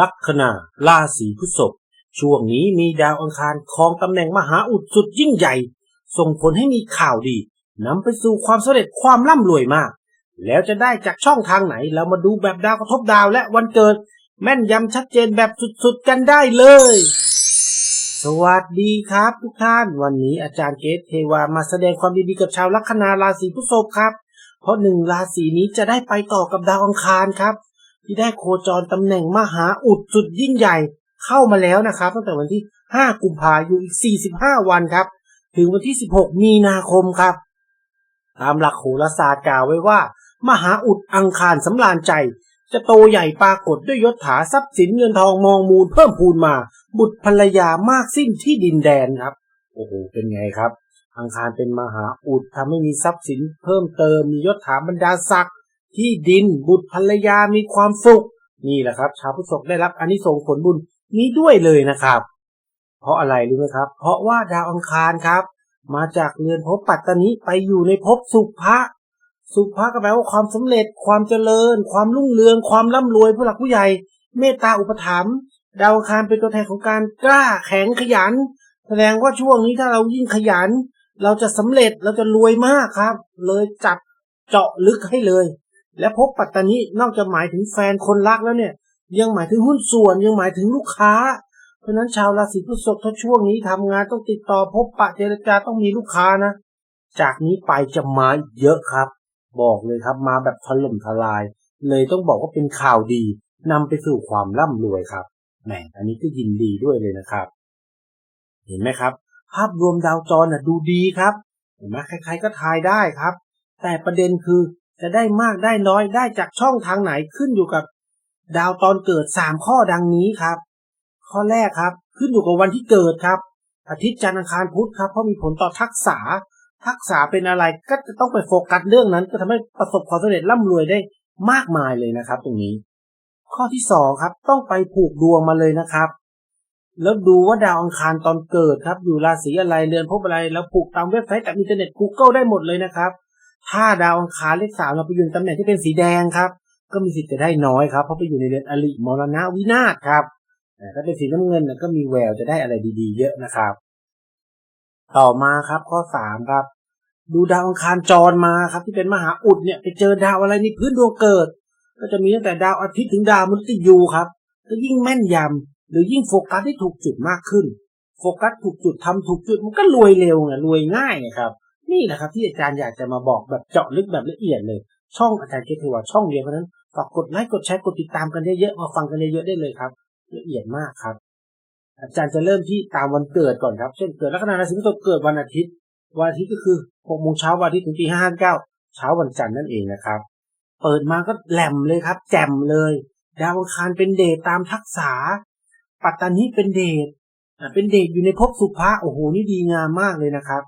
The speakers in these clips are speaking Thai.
ลัคนาราศีพฤษภช่วงนี้มีดาวอังคารครองตำแหน่งมหาอุดสุดยิ่งใหญ่ ส่งผลให้มีข่าวดีนำไปสู่ความสำเร็จความร่ำรวยมาก แล้วจะได้จากช่องทางไหนเรามาดูแบบดาวกระทบดาวและวันเกิด แม่นยำชัดเจนแบบสุดๆกันได้เลย สวัสดีครับทุกท่าน วันนี้อาจารย์เกตเทวามาแสดงความดีๆกับชาวลัคนาราศีพฤษภครับ เพราะหนึ่งราศีนี้จะได้ไปต่อกับดาวอังคารครับ ที่ได้โคจรตำแหน่งมหาอุดสุดยิ่งใหญ่เข้ามาแล้วนะครับ ตั้งแต่วันที่ 5 กุมภาอยู่อีก 45 วันครับ ถึงวันที่ 16 มีนาคมครับ ตามหลักโหราศาสตร์กล่าวไว้ว่า มหาอุดอังคารสำราญใจ จะโตใหญ่ปรากฏด้วยยศถาทรัพย์สินเงินทองมองมูลเพิ่มพูนมา บุตรภรรยามากสิ้นที่ดินแดนครับ โอ้โห เป็นไงครับ อังคารเป็นมหาอุดทำให้มีทรัพย์สินเพิ่มเติมมียศถาบรรดาศักดิ์ ที่ดินบุตรภรรยามีความสุข นี่แหละครับ ชาวพุทธศกได้รับอานิสงส์ผลบุญนี้ด้วยเลยนะครับ เพราะอะไรรู้ไหมครับ เพราะว่าดาวอังคารครับ มาจากเรือนภพปัตตานิไปอยู่ในภพสุภะสุภะก็แปลว่าความสำเร็จความเจริญ ความรุ่งเรือง ความร่ำรวยผู้หลักผู้ใหญ่ เมตตาอุปถัมภ์ดาวอังคารเป็นตัวแทนของการกล้าแข็งขยัน แสดงว่าช่วงนี้ถ้าเรายิ่งขยัน เราจะสำเร็จเราจะรวยมากครับ เลยจับเจาะลึกให้เลย และพบปัตตานีนอกจากหมายถึงแฟนคนรักแล้วเนี่ย ยังหมายถึงหุ้นส่วนยังหมายถึงลูกค้า เพราะนั้นชาวราศีพฤษภถ้าช่วงนี้ทำงานต้องติดต่อพบปะเจรจาต้องมีลูกค้านะ จากนี้ไปจะมาเยอะครับ บอกเลยครับมาแบบถล่มทลาย เลยต้องบอกว่าเป็นข่าวดีนำไปสู่ความร่ำรวยครับแหมอันนี้ก็ยินดีด้วยเลยนะครับ เห็นไหมครับ ภาพรวมดาวจรนะดูดีครับเห็นไหมใครๆก็ทายได้ครับ แต่ประเด็นคือ จะได้มากได้น้อยได้จากช่องทางไหนขึ้นอยู่กับ ดาวตอนเกิดสามข้อดังนี้ครับ ข้อแรกครับ ขึ้นอยู่กับวันที่เกิดครับ อาทิตย์จันทร์อังคารพุธครับเพราะมีผลต่อทักษะทักษะเป็นอะไรก็จะต้องไปโฟกัสเรื่องนั้น ก็ทำให้ประสบความสำเร็จร่ำรวยได้มากมายเลยนะครับ ตรงนี้ ข้อที่สองครับ ต้องไปผูกดวงมาเลยนะครับ แล้วดูว่าดาวอังคารตอนเกิดครับ อยู่ราศีอะไรเรือนภพอะไรแล้วผูกตามเว็บไซต์จากอินเทอร์เน็ต Google ได้หมดเลยนะครับ ถ้าดาวอังคารเลขสามเราไปอยู่ในตำแหน่งที่เป็นสีแดงครับ ก็มีสิทธิ์จะได้น้อยครับ เพราะไปอยู่ในเรือนอริมรณะวินาศครับแต่ถ้าเป็นสีน้ำเงินก็มีแววจะได้อะไรดีๆ เยอะนะครับ ต่อมาครับข้อสามครับ ดูดาวอังคารจรมาครับ ที่เป็นมหาอุดเนี่ยไปเจอดาวอะไรในพื้นดวงเกิด ก็จะมีตั้งแต่ดาวอาทิตย์ถึงดาวมฤตยูครับ ก็ยิ่งแม่นยำหรือยิ่งโฟกัสได้ถูกจุดมากขึ้น โฟกัสถูกจุดทำถูกจุดมันก็รวยเร็วไงรวยง่ายไงครับ นี่แหละครับที่อาจารย์อยากจะมาบอกแบบเจาะลึกแบบละเอียดเลย ช่องอาจารย์เกถือว่าช่องเดียวเพราะนั้นฝากกดไลค์กดแชร์กดติดตามกันเยอะๆมาฟังกันเยอะๆได้เลยครับ ละเอียดมากครับ อาจารย์จะเริ่มที่ตามวันเกิดก่อนครับ เช่นเกิดลัคนาราศีพฤษภเกิดวันอาทิตย์ วันอาทิตย์ก็คือ6โมงเช้าวันอาทิตย์ถึงตีห้าห้าเก้าเช้าวันจันทร์นั่นเองนะครับ เปิดมาก็แหลมเลยครับ แจ่มเลยดาวอังคารเป็นเดชตามทักษะปัตตานีเป็นเดชเป็นเดชอยู่ในภพสุภาโอ้โหนี่ดีงามมากเลยนะครับ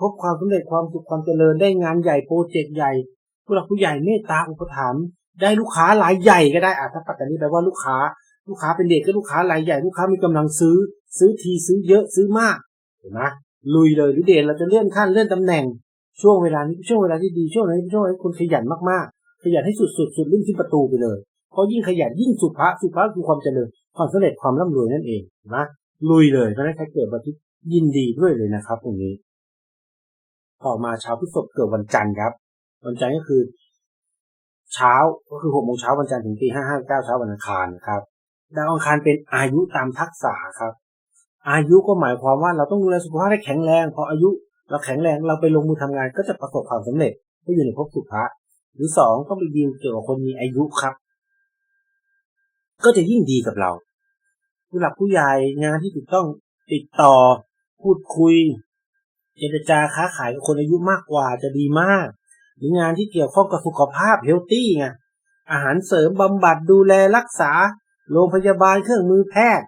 พบความสำเร็จความสุขความเจริญได้งานใหญ่โปรเจกต์ใหญ่ ผู้หลักผู้ใหญ่เมตตาอุปถัมภ์ได้ลูกค้ารายใหญ่ก็ได้อะถ้าปัตตานีแปลว่าลูกค้า ลูกค้าเป็นเด็กก็ลูกค้ารายใหญ่ลูกค้ามีกำลังซื้อ ซื้อทีซื้อเยอะซื้อมากเห็นไหมลุยเลยหรือเดชเราจะเลื่อนขั้นเลื่อนตำแหน่งช่วงเวลานี้ช่วงเวลาที่ดีช่วงนี้ช่วงนี้คุณขยันมากๆ ขยันให้สุดสุดสุดลื่นขึ้นประตูไปเลยเพราะยิ่งขยันยิ่งสุภาสุภาคือความเจริญความสำเร็จความร่ำรวยนั่นเองเห็นไหมลุยเลยเพราะนั้นใครเกิดวันที่ยินดีด้วยเลยนะครับ ตรงนี้ ต่อมาชาวพฤษภเกิดวันจันทร์ครับ วันจันทร์ก็คือ เช้าก็คือหกโมงเช้าวันจันทร์ถึงตีห้าห้าเก้าเช้าวันอังคารครับดาวอังคารเป็นอายุตามทักษะครับ อายุก็หมายความว่าเราต้องดูแลสุขภาพให้แข็งแรงพออายุเราแข็งแรงเราไปลงมือทำงานก็จะประสบความสำเร็จก็อยู่ในภพสุภะหรือสองต้องไปดีลเกี่ยวกับคนมีอายุครับ ก็จะยิ่งดีกับเราผู้หลักผู้ใหญ่งานที่ถูกต้องติดต่อ พูดคุย เจรจาค้าขายกับคนอายุมากกว่าจะดีมาก หรืองานที่เกี่ยวข้องกับสุขภาพเฮลตี้ไงอาหารเสริมบำบัดดูแลรักษา โรงพยาบาลเครื่องมือแพทย์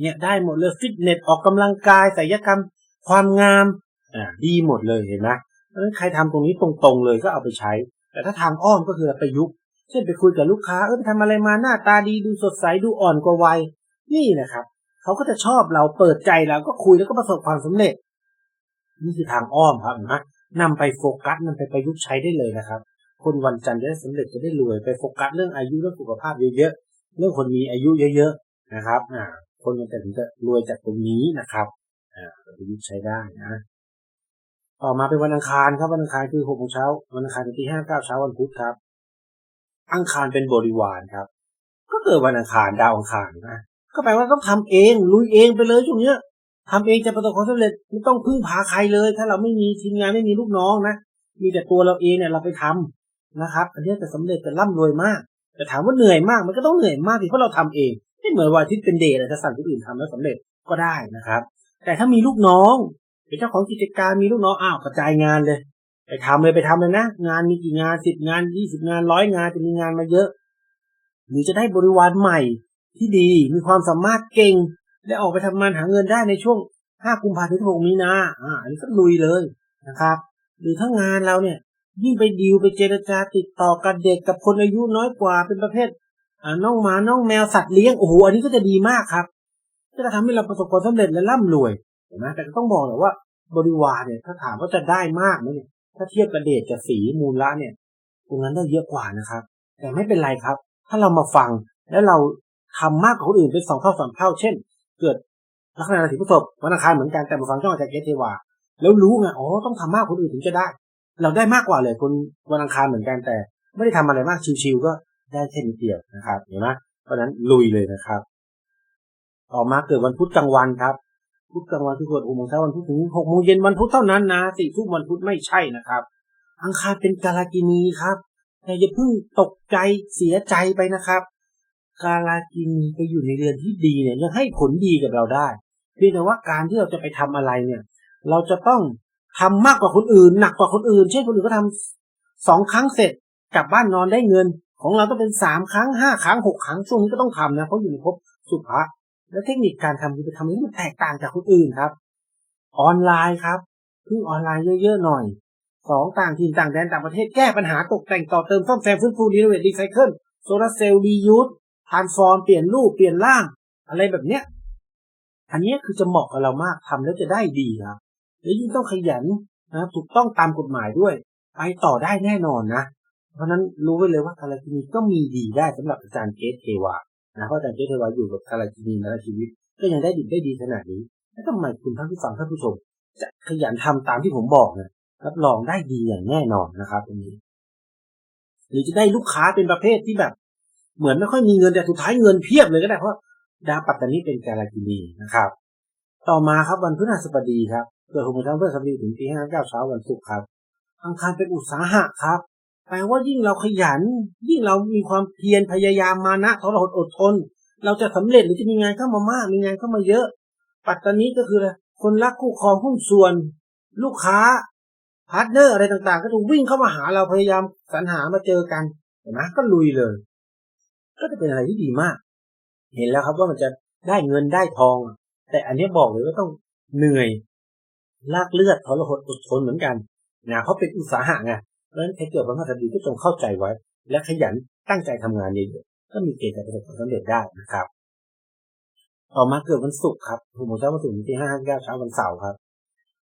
เนี่ยได้หมดเลยฟิตเนสออกกำลังกายศัลยกรรม ความงามอ่าดีหมดเลยเห็นไหมเพราะฉะนั้นใครทำตรงนี้ตรงๆเลยก็เอาไปใช้ แต่ถ้าทางอ้อมก็คือประยุกต์เช่นไปคุยกับลูกค้าเออไปทำอะไรมาหน้าตาดีดูสดใสดูอ่อนกว่าวัยนี่นะครับเขาก็จะชอบเราเปิดใจเราก็คุยแล้วก็ประสบความสำเร็จ นี่คือทางอ้อมครับนะนำไปโฟกัสนำไปประยุกต์ใช้ได้เลยนะครับ คนวันจันทร์จะได้สำเร็จจะได้รวยไปโฟกัสเรื่องอายุเรื่องสุขภาพเยอะๆเรื่องคนมีอายุเยอะๆนะครับอ่าคนมันจะถึงจะรวยจากตรงนี้นะครับอ่าประยุกต์ใช้ได้นะต่อมาเป็นวันอังคารครับวันอังคารคือหกโมงเช้าวันอังคารเป็นที่ห้าเก้าเช้าวันพุธครับ อังคารเป็นบริวารครับ ก็เกิดวันอังคารดาวอังคารนะก็แปลว่าต้องทำเองลุยเองไปเลยช่วงเนี้ย ทำเองจะประสบความสำเร็จไม่ต้องพึ่งพาใครเลย ถ้าเราไม่มีทีมงานไม่มีลูกน้องนะมีแต่ตัวเราเองเนี่ยเราไปทำนะครับ อันนี้จะสำเร็จจะร่ำรวยมาก แต่ถามว่าเหนื่อยมากมันก็ต้องเหนื่อยมากที่เพราะเราทำเองไม่เหมือนวันอาที่เป็นเดย์อะถ้าสั่งคนอื่นทำแล้วสำเร็จก็ได้นะครับ แต่ถ้ามีลูกน้องเป็นเจ้าของกิจการมีลูกน้องอ้าวกระจายงานเลย ไปทำเลยไปทำเลยนะ งานมีกี่งานสิบงานยี่สิบงานร้อยงานจะมีงานมาเยอะหรือจะได้บริวารใหม่ที่ดีมีความสามารถเก่ง และออกไปทำงานหาเงินได้ในช่วงห้ากุมภาพันธ์ถึงหกมีนาอ่าอันนี้ก็ลุยเลยนะครับ หรือถ้างานเราเนี่ย ยิ่งไปดีลไปเจรจาติดต่อกับเด็กกับคนอายุน้อยกว่าเป็นประเภทอ่าน้องหมาน้องแมวสัตว์เลี้ยงโอ้โหอันนี้ก็จะดีมากครับ ก็จะทำให้เราประสบความสำเร็จและร่ำรวยเห็นไหมแต่ก็ต้องบอกเลยว่าบริวารเนี่ยถ้าถามว่าจะได้มากไหมเนี่ยถ้าเทียบกับเดชกับสีมูลละเนี่ย ตรงนั้นได้เยอะกว่านะครับ แต่ไม่เป็นไรครับ ถ้าเรามาฟังแล้วเราทำมากกว่าคนอื่นเป็นสองเท่าสามเท่า เช่น เกิดลักษณะราศีพฤษภวันอังคารเหมือนกันแต่มาฟังช่องอาจารย์เกตเทวา แล้วรู้ไงอ๋อต้องทำมากกว่าคนอื่นถึงจะได้ เราได้มากกว่าเลยคนวันอังคารเหมือนกันแต่ ไม่ได้ทำอะไรมากชิวๆก็ได้แค่นิดเดียวนะครับเห็นไหมเพราะนั้นลุยเลยนะครับ ต่อมาเกิดวันพุธกลางวันครับพุธกลางวันที่เกิดหกโมงเช้าวันพุธถึงหกโมงเย็นวันพุธเท่านั้นนะสี่ทุ่มวันพุธไม่ใช่นะครับ อังคารเป็นกาลกินีครับแต่อย่าเพิ่งตกใจเสียใจไปนะครับ กาลากินีไปอยู่ในเรือนที่ดีเนี่ยยังให้ผลดีกับเราได้เพียงแต่ว่าการที่เราจะไปทำอะไรเนี่ย เราจะต้องทำมากกว่าคนอื่น หนักกว่าคนอื่น เช่นคนอื่นก็ทำสองครั้งเสร็จกลับบ้านนอนได้เงิน ของเราต้องเป็นสามครั้งห้าครั้งหกครั้งช่วงนี้ก็ต้องทำนะเพราะอยู่ในภพสุภะและเทคนิคการทำคือไปทำให้มันแตกต่างจากคนอื่นครับ ออนไลน์ครับพึ่งออนไลน์เยอะๆหน่อยสองต่างถิ่นต่างแดนต่างประเทศแก้ปัญหาตกแต่งต่อเติมซ่อมแซมฟื้นฟูรีโนเวทรีไซเคิลโซลาร์เซลล์รียูส ทานฟอร์มเปลี่ยนรูปเปลี่ยนร่าง อะไรแบบเนี้ย อันนี้คือจะเหมาะกับเรามากทำแล้วจะได้ดีครับแล้วยิ่งต้องขยันนะถูกต้องตามกฎหมายด้วย ไปต่อได้แน่นอนนะเพราะนั้นรู้ไว้เลยว่าคารากินีก็มีดีได้สำหรับอาจารย์เกตเทวานะเพราะอาจารย์เกตเทวาอยู่กับคารากินีมาชีวิต ก็ยังได้ดีได้ดีขนาดนี้แล้วทำไมคุณท่านผู้ฟังท่านผู้ชมจะขยันทำตามที่ผมบอกนี่ยรับรองได้ดีอย่างแน่นอนนะครับตรงนี้หรือจะได้ลูกค้าเป็นประเภทที่แบบ เหมือนไม่ค่อยมีเงินแต่สุดท้ายเงินเพียบเลยก็ได้เพราะดาวปัตตานีเป็นกาลากินีนะครับ ต่อมาครับวันพฤหัสบดีครับเกิดหกโมงเช้าพฤหัสบดีถึงตีห้าเก้าเช้าวันศุกร์ครับ อังคารเป็นอุตสาหะครับแปลว่ายิ่งเราขยัน ยิ่งเรามีความเพียรพยายามมานะทรหดอดทน เราจะสำเร็จหรือจะมีงานเข้ามามาก มีงานเข้ามาเยอะ ปัตตานีก็คืออะไรคนรักคู่ครองหุ้นส่วน ลูกค้าพาร์ทเนอร์อะไรต่างๆ ก็จะวิ่งเข้ามาหาเราพยายามสรรหามาเจอกันเห็นไหมก็ลุยเลย ก็จะเป็นอะไรที่ดีมาก เห็นแล้วครับว่ามันจะได้เงินได้ทอง แต่อันนี้บอกเลยว่าต้องเหนื่อยลากเลือดทรหดอดทนเหมือนกันนะเพราะเป็นอุตสาหะไงเพราะฉะนั้นใครเกิดวันพฤหัสบดีก็จงเข้าใจไว้ และขยันตั้งใจทำงานเยอะๆก็มีเกณฑ์จะประสบความสำเร็จได้นะครับ ต่อมาเกิดวันศุกร์ครับหกโมงเช้าวันศุกร์ที่ห้าเก้าเช้าวันเสาร์ครับ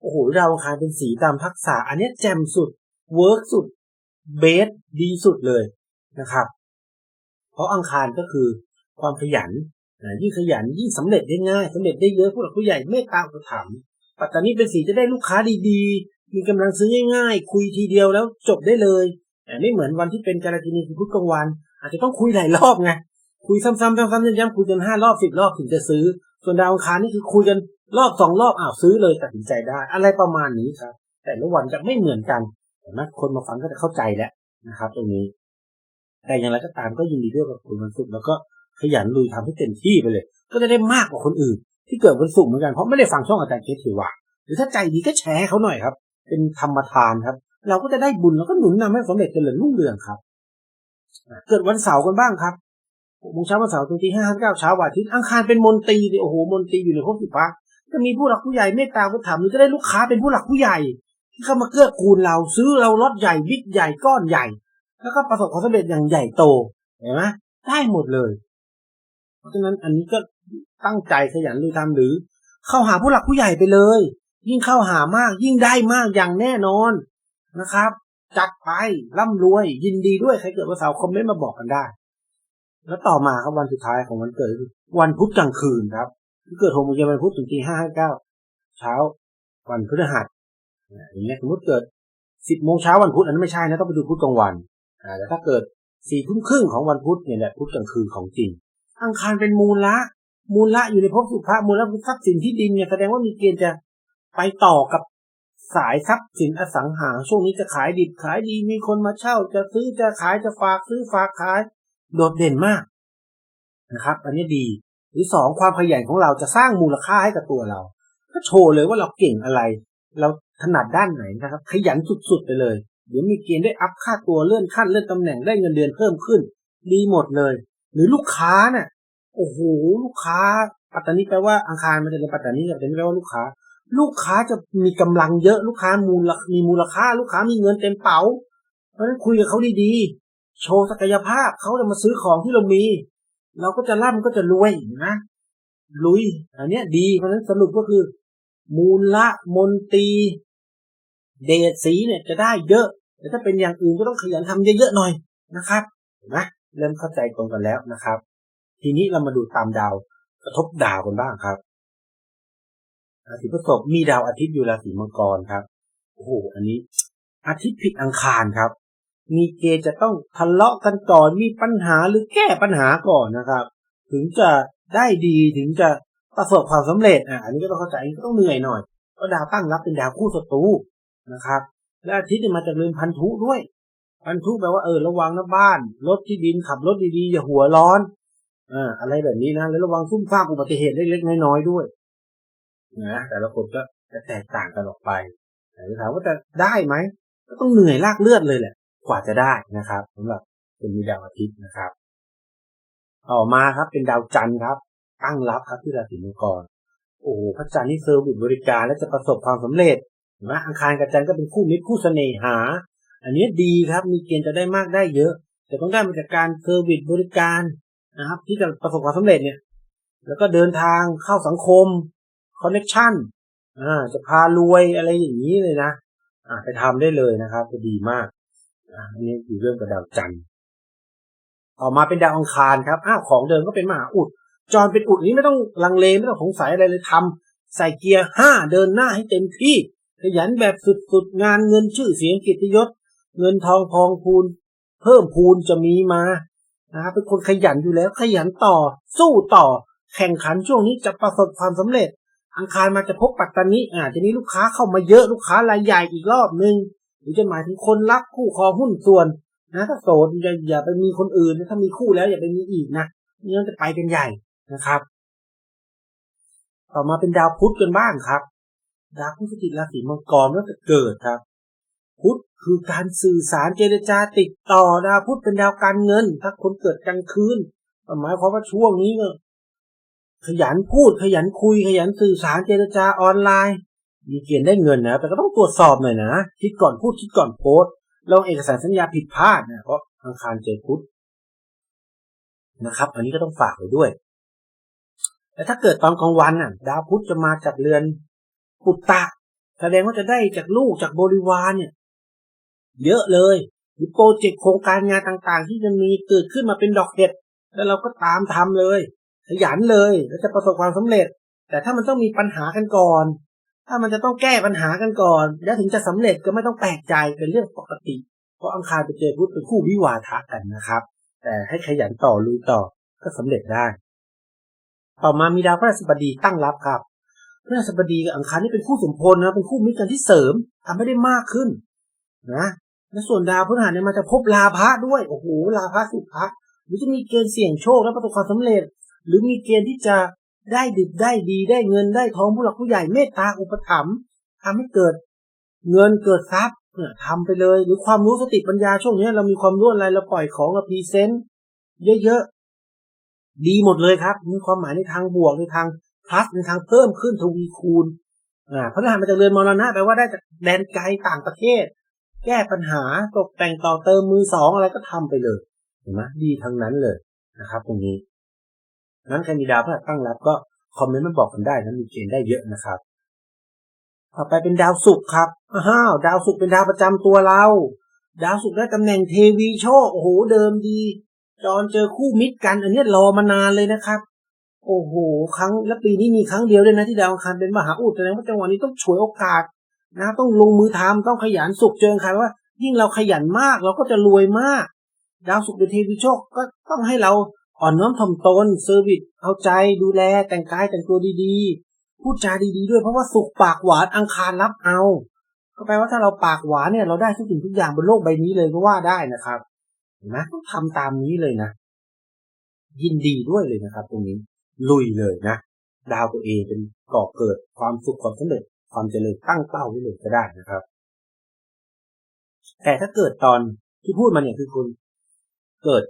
โอ้โหดาวอังคารเป็นสีตามทักษะ อันนี้แจ่มสุดเวิร์กสุดเบสดีสุดเลยนะครับ เพราะอังคารก็คือความขยันนะยิ่งขยันยิ่งสำเร็จได้ง่ายสำเร็จได้เยอะผู้หลักผู้ใหญ่เมตตาอุปถัมภ์ปัตตานีเป็นสีจะได้ลูกค้าดีๆ มีกำลังซื้อง่ายๆ คุยทีเดียวแล้วจบได้เลยแต่ไม่เหมือนวันที่เป็นการากินีคือพุธกลางวัน อาจจะต้องคุยหลายรอบไงคุยซ้ำๆซ้ำๆย้ำๆคุยกันห้ารอบสิบรอบถึงจะซื้อ ส่วนดาวอังคารนี่คือคุยกันรอบสองรอบอ้าวซื้อเลยตัดสินใจได้ อะไรประมาณนี้ครับ แต่ละวันจะไม่เหมือนกันเห็นไหมคนมาฟังก็จะเข้าใจแล้วนะครับ ตรงนี้ แต่อย่างไรก็ตามก็ยินดีด้วยกับคุณวันศุกร์แล้วก็ขยันลุยทำให้เต็มที่ไปเลย ก็จะได้มากกว่าคนอื่น ที่เกิดวันศุกร์เหมือนกันเพราะไม่ได้ฟังช่องอาจารย์เคสเทวาหรือถ้าใจดีก็แชร์เขาหน่อยครับ เป็นธรรมทานครับ เราก็จะได้บุญแล้วก็หนุนนำให้สำเร็จเจริญรุ่งเรืองครับเกิดวันเสาร์กันบ้างครับหกโมงเช้าวันเสาร์ถึงตีห้าเก้าเช้าวันอาทิตย์อังคารเป็นมนตรีโอ้โหมนตรีอยู่ในภพสิบพระจะมีผู้หลักผู้ใหญ่เมตตาอุปถัมหรือจะได้ลูกค้าเป็นผู้หลักผู้ใหญ่ ที่เข้ามาเกื้อกูลเราซื้อเรารถใหญ่บิ๊กใหญ่ก้อนใหญ่ แล้วก็ประสบความสำเร็จอย่างใหญ่โตเห็นไหมได้หมดเลย เพราะฉะนั้นอันนี้ก็ตั้งใจขยันลุยทำหรือ เข้าหาผู้หลักผู้ใหญ่ไปเลย ยิ่งเข้าหามากยิ่งได้มากอย่างแน่นอนนะครับ จัดไปร่ำรวย ยินดีด้วยใครเกิดวันเสาร์คอมเมนต์มาบอกกันได้ แล้วต่อมาครับวันสุดท้ายของวันเกิดวันพุธกลางคืนครับเกิดหกโมงเย็นวันพุธถึงตีห้าห้าเก้าเช้าวันพฤหัสอ่าอย่างเงี้ยสมมติเกิดสิบโมงเช้าวันพุธอันนั้นไม่ใช่นะต้องไปดูพุธกลางวัน แต่ถ้าเกิดสี่ทุ่มครึ่งของวันพุธเนี่ยแหละพุธกลางคืนของจริง อังคารเป็นมูลละ มูลละอยู่ในภพสุภามูลละทรัพย์สินที่ดินเนี่ยแสดงว่ามีเกณฑ์จะไปต่อกับสายทรัพย์สินอสังหาช่วงนี้จะขายดิบขายดีมีคนมาเช่า จะซื้อจะขายจะฝากซื้อฝากขาย โดดเด่นมากนะครับ อันนี้ดี หรือสองความขยันของเราจะสร้างมูลค่าให้กับตัวเราก็โชว์เลยว่าเราเก่งอะไร เราถนัดด้านไหนนะครับ ขยันสุดๆไปเลย เดี๋ยวมีเกณฑ์ได้อัพค่าตัวเลื่อนขั้นเลื่อนตำแหน่งได้เงินเดือนเพิ่มขึ้น ดีหมดเลย หรือลูกค้าเนี่ยโอ้โหลูกค้า ปัตตานีแปลว่าอังคารมันจะเป็นปัตตานีปัตตานีแปลว่าลูกค้า ลูกค้าจะมีกำลังเยอะลูกค้ามูลมีมูลค่า ลูกค้ามีเงินเต็มเป๋า เพราะฉะนั้นคุยกับเขาดีๆ โชว์ศักยภาพเขาจะมาซื้อของที่เรามี เราก็จะร่ำก็จะรวยนะลุยอันเนี้ยดีเพราะฉะนั้นสรุปก็คือ มูลละมนตี เดชสีเนี่ยจะได้เยอะ แต่ถ้าเป็นอย่างอื่นก็ต้องขยันทำเยอะๆหน่อยนะครับเห็นไหมเริ่มเข้าใจตรงกันแล้วนะครับ ทีนี้เรามาดูตามดาวกระทบดาวกันบ้างครับราศีพฤษภมีดาวอาทิตย์อยู่ราศีมังกรครับโอ้โหอันนี้ อาทิตย์ผิดอังคารครับ มีเกณฑ์จะต้องทะเลาะกันก่อนมีปัญหาหรือแก้ปัญหาก่อนนะครับ ถึงจะได้ดีถึงจะประสบความสำเร็จอะอันนี้ก็ต้องเข้าใจก็ต้องเหนื่อยหน่อยเพราะดาวตั้งรับเป็นดาวคู่ศัตรู นะครับ และอาทิตย์มาจากเรือนพันธุด้วย พันธุแปลว่าเออระวังนะบ้าน รถที่ดินขับรถดีๆอย่าหัวร้อนอ่าอะไรแบบนี้นะแล้วระวังซุ่มซ่ามอุบัติเหตุเล็กๆน้อยๆด้วยนะแต่ละคนก็จะแตกต่างกันออกไปแต่ถามว่าจะได้ไหมก็ต้องเหนื่อยลากเลือดเลยแหละ กว่าจะได้นะครับสำหรับคนมีดาวอาทิตย์นะครับต่อมาครับเป็นดาวจันทร์ครับ ตั้งรับครับที่ราศีมังกรโอ้โหพระจันทร์นี่เซอร์วิสบริการและจะประสบความสำเร็จ นไหมอังคารกับจันทร์ก็เป็นคู่มิตรคู่เสน่หา อันนี้ดีครับ มีเกณฑ์จะได้มากได้เยอะ แต่ต้องได้มาจากการเซอร์วิสบริการนะครับ ที่จะประสบความสำเร็จเนี่ย แล้วก็เดินทางเข้าสังคมคอนเนคชั่นอ่าจะพารวยอะไรอย่างนี้เลยนะอ่าไปทำได้เลยนะครับ จะดีมากอันนี้คือเรื่องกับดาวจันทร์ต่อมาเป็นดาวอังคารครับอ้าวของเดิมก็เป็นมหาอุดจรเป็นอุดนี้ไม่ต้องลังเลไม่ต้องสงสัยอะไรเลยทำใส่เกียร์ห้าเดินหน้าให้เต็มที่ ขยันแบบสุดๆ งานเงินชื่อเสียงกิตยศ เงินทองพองพูนเพิ่มพูนจะมีมานะเป็นคนขยันอยู่แล้ว ขยันต่อ สู้ต่อ แข่งขันช่วงนี้จะประสบความสำเร็จ อังคารมาจะพบปัตตานีอ่าจะมีลูกค้าเข้ามาเยอะลูกค้ารายใหญ่อีกรอบนึงหรือจะหมายถึงคนรักคู่ครองหุ้นส่วนนะถ้าโสดอย่าอย่าไปมีคนอื่นถ้ามีคู่แล้วอย่าไปมีอีกนะนี่มันจะไปกันใหญ่นะครับ ต่อมาเป็นดาวพุธกันบ้างครับ ดาวพุธสถิตราศีมังกรก็จะเกิดครับ พุธคือการสื่อสารเจรจาติดต่อดาวพุธเป็นดาวการเงิน ถ้าคนเกิดกลางคืนหมายความว่าช่วงนี้ก็ขยันพูดขยันคุยขยันสื่อสารเจรจาออนไลน์ มีเกณฑ์ได้เงินนะ แต่ก็ต้องตรวจสอบหน่อยนะคิดก่อนพูดคิดก่อนโพสต์ลงเอกสารสัญญาผิดพลาดนะเพราะอังคารเจอพุธนะครับ อันนี้ก็ต้องฝากไว้ด้วยแต่ถ้าเกิดตอนกลางวันน่ะ ดาวพุธจะมาจากเรือน ปุตตะ แสดงว่าจะได้จากลูกจากบริวารเนี่ย เยอะเลยหรือโปรเจกต์โครงการงานต่างๆ ที่จะมีเกิดขึ้นมาเป็นดอกเห็ดแล้วเราก็ตามทำเลย ขยันเลยแล้วจะประสบความสำเร็จ แต่ถ้ามันต้องมีปัญหากันก่อน ถ้ามันจะต้องแก้ปัญหากันก่อน แล้วถึงจะสำเร็จก็ไม่ต้องแปลกใจเป็นเรื่องปกติ เพราะอังคารไปเจอพุธเป็นคู่วิวาทะกันนะครับ แต่ให้ขยันต่อลุยต่อก็สำเร็จได้ ต่อมามีดาวพฤหัสบดีตั้งรับครับ พฤหัสบดีกับอังคารนี่เป็นคู่สมพลนะเป็นคู่มิตรกันที่เสริมทำให้ได้มากขึ้นนะและส่วนดาวพฤหัสเนี่ยมันจะพบลาภะด้วยโอ้โหลาภะสุภะหรือจะมีเกณฑ์เสี่ยงโชคและประสบความสำเร็จ หรือมีเกณฑ์ที่จะได้ดิบได้ดีได้เงินได้ทองผู้หลักผู้ใหญ่เมตตาอุปถัมภ์ทำให้เกิดเงินเกิดทรัพย์เนี่ยทำไปเลย หรือความรู้สติปัญญาช่วงนี้เรามีความรู้อะไรเราปล่อยของเราพรีเซนต์เยอะๆดีหมดเลยครับ มีความหมายในทางบวกในทาง พลัสในทางเพิ่มขึ้นทวีคูณอ่าพระทหารมาจากเรือนมรณะแปลว่าได้จากแดนไกลต่างประเทศ แก้ปัญหาตกแต่งต่อเติมมือสองอะไรก็ทำไปเลยเห็นไหมดีทั้งนั้นเลยนะครับ ตรงนี้ นั้นใครมีดาวพฤหัสตั้งรับก็คอมเมนต์มาบอกกันได้นะมีเกณฑ์ได้เยอะนะครับ ต่อไปเป็นดาวศุกร์ครับอ้าวดาวศุกร์เป็นดาวประจำตัวเรา ดาวศุกร์ได้ตำแหน่งเทวีโชคโอ้โหเดิมดีจรเจอคู่มิตรกัน อันนี้รอมานานเลยนะครับ โอ้โหครั้งและปีนี้มีครั้งเดียวด้วยนะที่ดาวอังคารเป็นมหาอุดแสดงว่าจังหวะนี้ต้องฉวยโอกาสนะต้องลงมือทำต้องขยันสุขเจอใครว่า ยิ่งเราขยันมากเราก็จะรวยมาก ดาวสุขเป็นเทวีโชคก็ต้องให้เราอ่อนน้อมถ่อมตนเซอร์วิสเอาใจดูแลแต่งกายแต่งตัวดีๆ พูดจาดีๆด้วยเพราะว่าสุขปากหวานอังคารรับเอา ก็แปลว่าถ้าเราปากหวานเนี่ยเราได้ทุกสิ่งทุกอย่างบนโลกใบนี้เลยก็ว่าได้นะครับเห็นไหมต้องทำตามนี้เลยนะ ยินดีด้วยเลยนะครับ ตรงนี้ ลุยเลยนะ ดาวตัวเองเป็นก่อเกิดความสุขความสำเร็จความเจริญตั้งเป้าไว้เลยก็ได้นะครับ แต่ถ้าเกิดตอนที่พูดมาเนี่ยคือคุณเกิด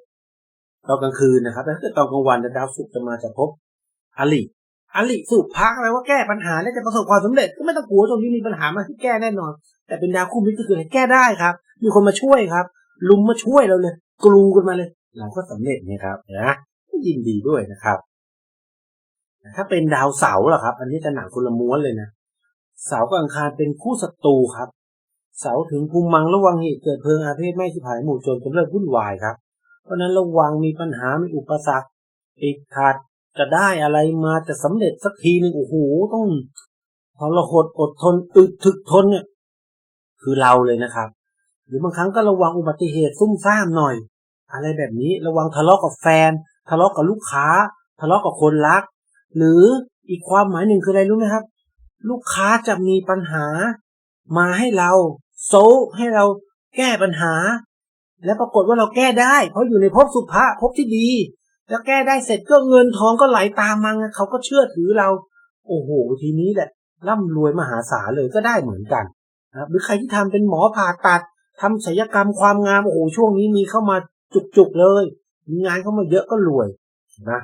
ตอนกลางคืนนะครับแต่ถ้าเกิดตอนกลางวันดาวศุกร์จะมาจะพบอลิอลิสุพักอะไรว่าแก้ปัญหาและจะประสบความสำเร็จก็ไม่ต้องกลัวตรงนี้มีปัญหามาที่แก้แน่นอน แต่เป็นดาวคู่มิตรก็คือแก้ได้ครับ มีคนมาช่วยครับ ลุมมาช่วยเราเลยกรูกันมาเลย เราก็สำเร็จเนี่ยครับนะยินดีด้วยนะครับ ถ้าเป็นดาวเสาร์ล่ะครับ อันนี้จะหนักคนละม้วนเลยนะเสาร์กับอังคารเป็นคู่ศัตรูครับ เสาร์ถึงภูมิมังระวังเหตุเกิดเพลิงอาเพศไม่สิผายหมู่โจรกำเริบวุ่นวายครับ เพราะนั้นระวังมีปัญหามีอุปสรรคติดขัดจะได้อะไรมาจะสำเร็จสักทีหนึ่งโอ้โหต้องทรหดอดทนอึดถึกทนเนี่ย คือเราเลยนะครับ หรือบางครั้งก็ระวังอุบัติเหตุซุ่มซ่ามหน่อย อะไรแบบนี้ระวังทะเลาะกับแฟน ทะเลาะกับลูกค้า ทะเลาะกับคนรัก หรืออีกความหมายหนึ่งคืออะไรรู้ไหมครับ ลูกค้าจะมีปัญหา มาให้เราโซให้เราแก้ปัญหา และปรากฏว่าเราแก้ได้ เพราะอยู่ในภพสุภะภพที่ดี แล้วแก้ได้เสร็จก็เงินทองก็ไหลตามมาไงเขาก็เชื่อถือเรา โอ้โห ทีนี้แหละร่ำรวยมหาศาลเลยก็ได้เหมือนกันนะหรือใครที่ทำเป็นหมอผ่าตัดทำศัลยกรรมความงามโอ้โหช่วงนี้มีเข้ามาจุกๆเลย มีงานเข้ามาเยอะก็รวยนะ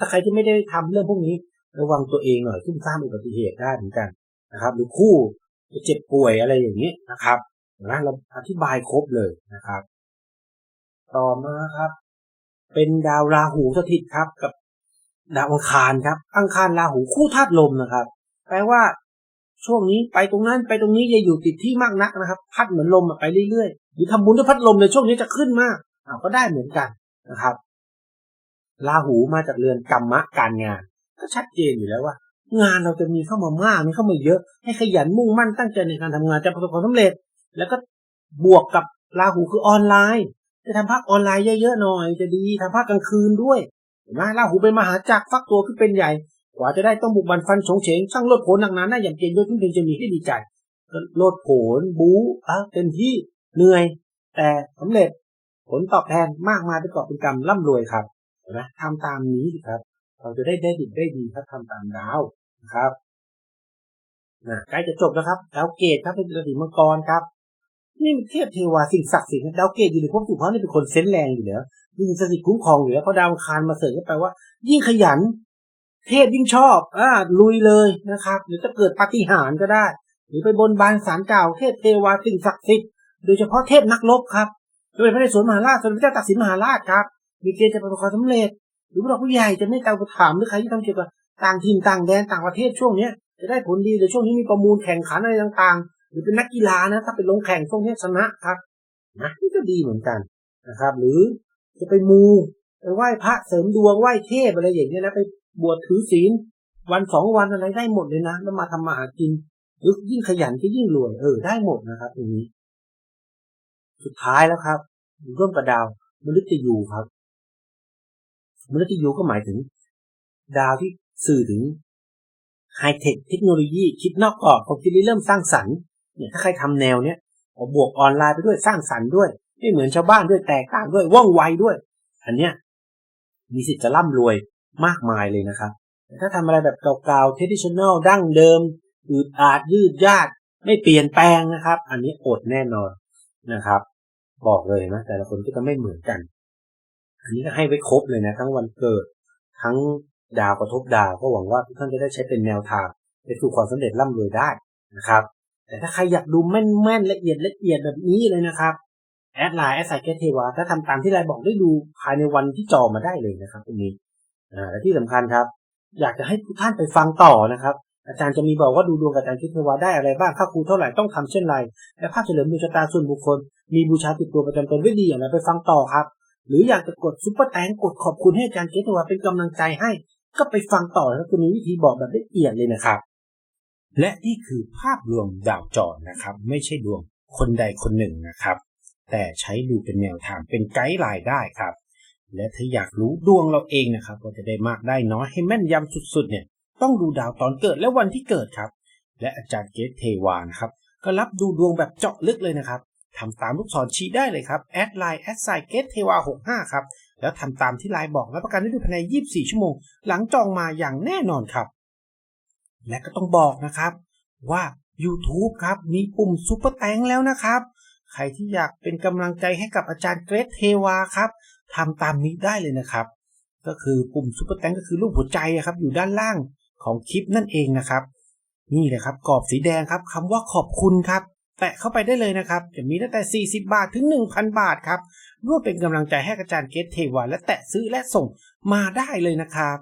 ถ้าใครที่ไม่ได้ทำเรื่องพวกนี้ ระวังตัวเองหน่อยซึ่งสร้างอุบัติเหตุได้เหมือนกันนะครับ หรือคู่เจ็บป่วยอะไรอย่างนี้นะครับนะเราอธิบายครบเลยนะครับ ต่อมาครับ เป็นดาวราหูสถิตครับ กับดาวอังคารครับ อังคารราหูคู่ธาตุลมนะครับ แปลว่าช่วงนี้ไปตรงนั้นไปตรงนี้อย่าอยู่ติดที่มากนักนะครับ พัดเหมือนลมไปเรื่อยๆหรือทำบุญด้วยพัดลมในช่วงนี้จะขึ้นมากอ่าก็ได้เหมือนกันนะครับ ราหูมาจากเรือนกรรมะการงาน ก็ชัดเจนอยู่แล้วว่า งานเราจะมีเข้ามามากมีเข้ามาเยอะ ให้ขยันมุ่งมั่นตั้งใจในการทำงานจะประสบความสำเร็จ แล้วก็บวกกับราหูคือออนไลน์ จะทำภาคออนไลน์เยอะๆหน่อย จะดีทำภาคกลางคืนด้วยเห็นไหมราหูเป็นมหาจักรฟักตัวขึ้นเป็นใหญ่ กว่าจะได้ต้องบุกบันฟันฉงเฉงช่างโลดโผนหนักหนาหน้าอย่างเกณฑ์ด้วยที่เพลงจะมีให้ดีใจโลดโผนบู๊อะเต็มที่เหนื่อย แต่สำเร็จผลตอบแทนมากมายเป็นกอบเป็นกำร่ำรวยครับ นไหมทำตามนี้สิครับ เราจะได้ได้ดีได้ดีถ้าทำตามดาวนะครับนะใกล้จะจบแล้วครับดาวเกตครับเป็นราศีมังกรครับนี่มันเทพเทวาสิ่งศักดิ์สิทธิ์นะดาวเกตอยู่ในภพสุภาพนี่เป็นคนเซนแรงอยู่แล้วมีสิ่งศักดิ์สิทธิ์คุ้มครองอยู่แล้วพอดาวคารมาเสริมก็แปลว่า ยิ่งขยัน เทพยิ่งชอบอ่าลุยเลยนะครับ หรือจะเกิดปาฏิหาริย์ก็ได้ หรือไปบนบานสารกล่าว เทพเทวาสิ่งศักดิ์สิทธิ์โดยเฉพาะเทพนักรบครับโดยพระนเรศวรมหาราชสมเด็จพระเจ้าตากสินมหาราชครับ มีเกณฑ์จะประสบความสำเร็จ หรือผู้หลักผู้ใหญ่จะไม่ตามอุปถัมหรือใครที่ทำเกี่ยวกับต่างถิ่นต่างแดนต่างประเทศช่วงเนี้ยจะได้ผลดีหรือช่วงนี้มีประมูลแข่งขันอะไรต่างๆ หรือเป็นนักกีฬานะ ถ้าไปลงแข่งช่วงนี้ชนะครับนะนี่ก็ดีเหมือนกันนะครับ หรือจะไปมูไปไหว้พระเสริมดวงไหว้เทพอะไรอย่างเงี้ยนะไปบวชถือศีลวันสองวันอะไรได้หมดเลยนะแล้วมาทำมาหากินหรือยิ่งขยันก็ยิ่งรวยเออได้หมดนะครับตรงนี้ สุดท้ายแล้วครับร่วมกับดาวมฤตยูครับ มฤตยูก็หมายถึง ดาวที่สื่อถึงไฮเทคเทคโนโลยีคิดนอกกรอบความคิดริเริ่มสร้างสรรค์เนี่ยถ้าใครทำแนวเนี้ยบวกออนไลน์ไปด้วยสร้างสรรค์ด้วย ไม่เหมือนชาวบ้านด้วยแตกต่างด้วยว่องไวด้วย อันเนี้ยมีสิทธิ์จะร่ำรวยมากมายเลยนะครับแต่ถ้าทำอะไรแบบเก่าๆ traditional ดั้งเดิมอืดอาดยืดยาดไม่เปลี่ยนแปลงนะครับ อันนี้อดแน่นอนนะครับ บอกเลยนะแต่ละคนก็จะไม่เหมือนกัน อันนี้ก็ให้ไว้ครบเลยนะทั้งวันเกิด ทั้งดาวกระทบดาวก็หวังว่าทุกท่านจะได้ใช้เป็นแนวทางไปสู่ความสำเร็จร่ำรวยได้นะครับ แต่ถ้าใครอยากดูแม่นๆละเอียดละเอียดแบบนี้เลยนะครับแอดไลน์แอดไซเกตเทวาถ้าทำตามที่ไลน์บอกได้ดูภายในวันที่จองมาได้เลยนะครับตรงนี้อ่าและที่สำคัญครับ อยากจะให้ทุกท่านไปฟังต่อนะครับ อาจารย์จะมีบอกว่าดูดวงกับอาจารย์คิดเทวาได้อะไรบ้างค่าครูเท่าไหร่ต้องทำเช่นไร และภาพเฉลิมดวงชะตาส่วนบุคคล มีบูชาติดตัวประจำตนไว้ดีอย่างไรไปฟังต่อครับ หรืออยากจะกดซุปเปอร์แตงกดขอบคุณให้อาจารย์เกตวาเป็นกำลังใจให้ ก็ไปฟังต่อแล้วจะมีวิธีบอกแบบละเอียดเลยนะครับ และนี่คือภาพรวมดาวจรนะครับ ไม่ใช่ดวงคนใดคนหนึ่งนะครับ แต่ใช้ดูเป็นแนวทางเป็นไกด์ไลน์ได้ครับ และถ้าอยากรู้ดวงเราเองนะครับว่าจะได้มากได้น้อยให้แม่นยำสุดๆ เนี่ยต้องดูดาวตอนเกิดและวันที่เกิดครับ และอาจารย์เกตเทวานะครับก็รับดูดวงแบบเจาะลึกเลยนะครับ ทำตามลูกศรชี้ได้เลยครับแอดไลน์แอดไซเกตเทวา65 ครับ แล้วทำตามที่ไลน์บอกรับประกันได้ดูภายใน 24 ชั่วโมง หลังจองมาอย่างแน่นอนครับ และก็ต้องบอกนะครับว่า YouTube ครับ มีปุ่มซุปเปอร์แตงแล้วนะครับ ใครที่อยากเป็นกำลังใจให้กับอาจารย์เกรทเทวาครับทำตามนี้ได้เลยนะครับ ก็คือปุ่มซุปเปอร์แตงก็คือรูปหัวใจครับ อยู่ด้านล่างของคลิปนั่นเองนะครับ นี่แหละครับกรอบสีแดงครับคำว่าขอบคุณครับ แตะเข้าไปได้เลยนะครับ จะมีตั้งแต่ 40 บาทถึง 1,000 บาทครับร่วมเป็นกำลังใจให้อาจารย์เกตเทวาและแตะซื้อและส่งมาได้เลยนะครับ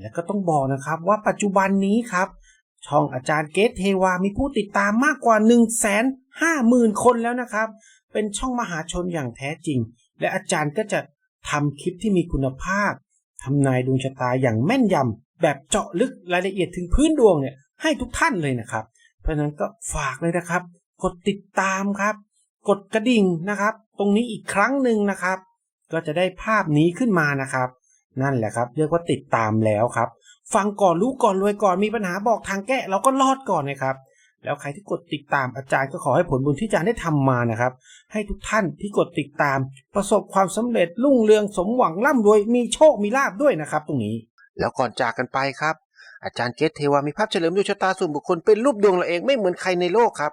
และก็ต้องบอกนะครับว่าปัจจุบันนี้ครับ ช่องอาจารย์เกตเทวามีผู้ติดตามมากกว่า 1 5 0 0 0 0 คนแล้วนะครับ เป็นช่องมหาชนอย่างแท้จริง และอาจารย์ก็จะทำคลิปที่มีคุณภาพทำนายดวงชะตาอย่างแม่นยำแบบเจาะลึกรายละเอียดถึงพื้นดวงเนี่ยให้ทุกท่านเลยนะครับ เพราะฉะนั้นก็ฝากเลยนะครับ กดติดตามครับ กดกระดิ่งนะครับ ตรงนี้อีกครั้งหนึ่งนะครับ ก็จะได้ภาพนี้ขึ้นมานะครับ นั่นแหละครับ เรียกว่าติดตามแล้วครับ ฟังก่อนรู้ก่อนรวยก่อนมีปัญหาบอกทางแก้เราก็รอดก่อนนะครับ แล้วใครที่กดติดตามอาจารย์ก็ขอให้ผลบุญที่อาจารย์ได้ทำมานะครับ ให้ทุกท่านที่กดติดตาม ประสบความสำเร็จรุ่งเรืองสมหวังร่ำรวยมีโชคมีลาบด้วยนะครับ ตรงนี้ แล้วก่อนจากกันไปครับอาจารย์เกตเทวามีภาพเฉลิมดวงชะตาส่วนบุคคลเป็นรูปดวงเราเองไม่เหมือนใครในโลกครับ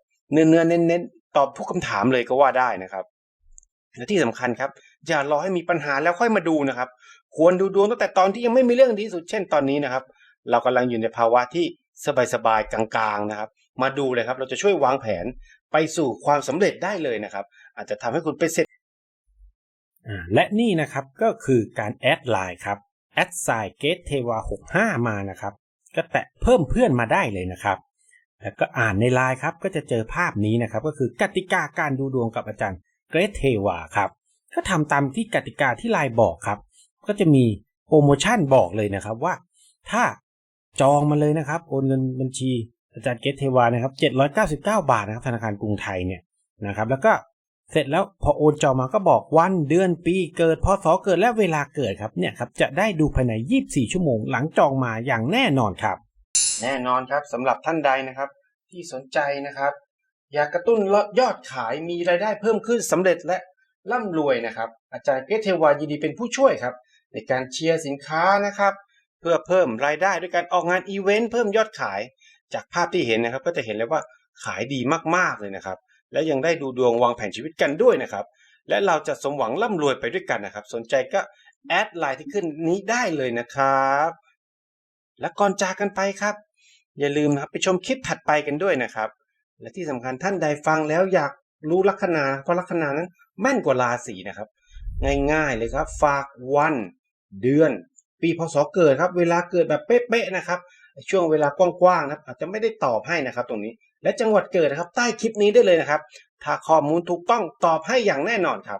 เนื้อเนื้อๆเน้นตอบทุกคำถามเลยก็ว่าได้นะครับ และที่สำคัญครับ อย่ารอให้มีปัญหาแล้วค่อยมาดูนะครับ ควรดูดวงตั้งแต่ตอนที่ยังไม่มีเรื่องดีสุดเช่นตอนนี้นะครับ เรากำลังอยู่ในภาวะที่สบายๆกลางๆนะครับ มาดูเลยครับ เราจะช่วยวางแผนไปสู่ความสำเร็จได้เลยนะครับ อาจจะทำให้คุณเป็นเศรษอ่าและนี่นะครับก็คือการแอดไลน์ครับแอดไซเกตเทวา65 มานะครับ ก็แตะเพิ่มเพื่อนมาได้เลยนะครับ แล้วก็อ่านในไลน์ครับก็จะเจอภาพนี้นะครับก็คือกติกาการดูดวงกับอาจารย์เกรทเทวาครับก็ทำตามที่กติกาที่ไลน์บอกครับ ก็จะมีโปรโมชั่นบอกเลยนะครับว่า ถ้าจองมาเลยนะครับ โอนเงินบัญชีอาจารย์เกตเทวานะครับ799 บาทนะครับธนาคารกรุงไทยเนี่ยนะครับ แล้วก็เสร็จแล้วพอโอนจองมาก็บอกวันเดือนปีเกิดพศเกิดและเวลาเกิดครับเนี่ยครับจะได้ดูภายใน 24 ชั่วโมงหลังจองมาอย่างแน่นอนครับ แน่นอนครับสำหรับท่านใดนะครับ ที่สนใจนะครับ อยากกระตุ้นยอดขายมีรายได้เพิ่มขึ้นสำเร็จและร่ำรวยนะครับ อาจารย์เกตเทวายินดีเป็นผู้ช่วยครับ ในการเชียร์สินค้านะครับ เพื่อเพิ่มรายได้ด้วยการออกงานอีเวนต์เพิ่มยอดขาย จากภาพที่เห็นนะครับ ก็จะเห็นเลยว่าขายดีมากๆเลยนะครับ และยังได้ดูดวงวางแผนชีวิตกันด้วยนะครับ และเราจะสมหวังร่ำรวยไปด้วยกันนะครับ สนใจก็แอดไลน์ที่ขึ้นนี้ได้เลยนะครับ และก่อนจากกันไปครับ อย่าลืมนะครับไปชมคลิปถัดไปกันด้วยนะครับ และที่สำคัญท่านใดฟังแล้วอยากรู้ลัคนาเพราะลัคนานั้นแม่นกว่าราศีนะครับ ง่ายๆเลยครับ ฝากวัน เดือน ปีพศเกิดครับ เวลาเกิดแบบเป๊ะๆนะครับ ช่วงเวลากว้างๆนะครับอาจจะไม่ได้ตอบให้นะครับ ตรงนี้ และจังหวัดเกิดนะครับ ใต้คลิปนี้ได้เลยนะครับ ถ้าข้อมูลถูกต้องตอบให้อย่างแน่นอนครับ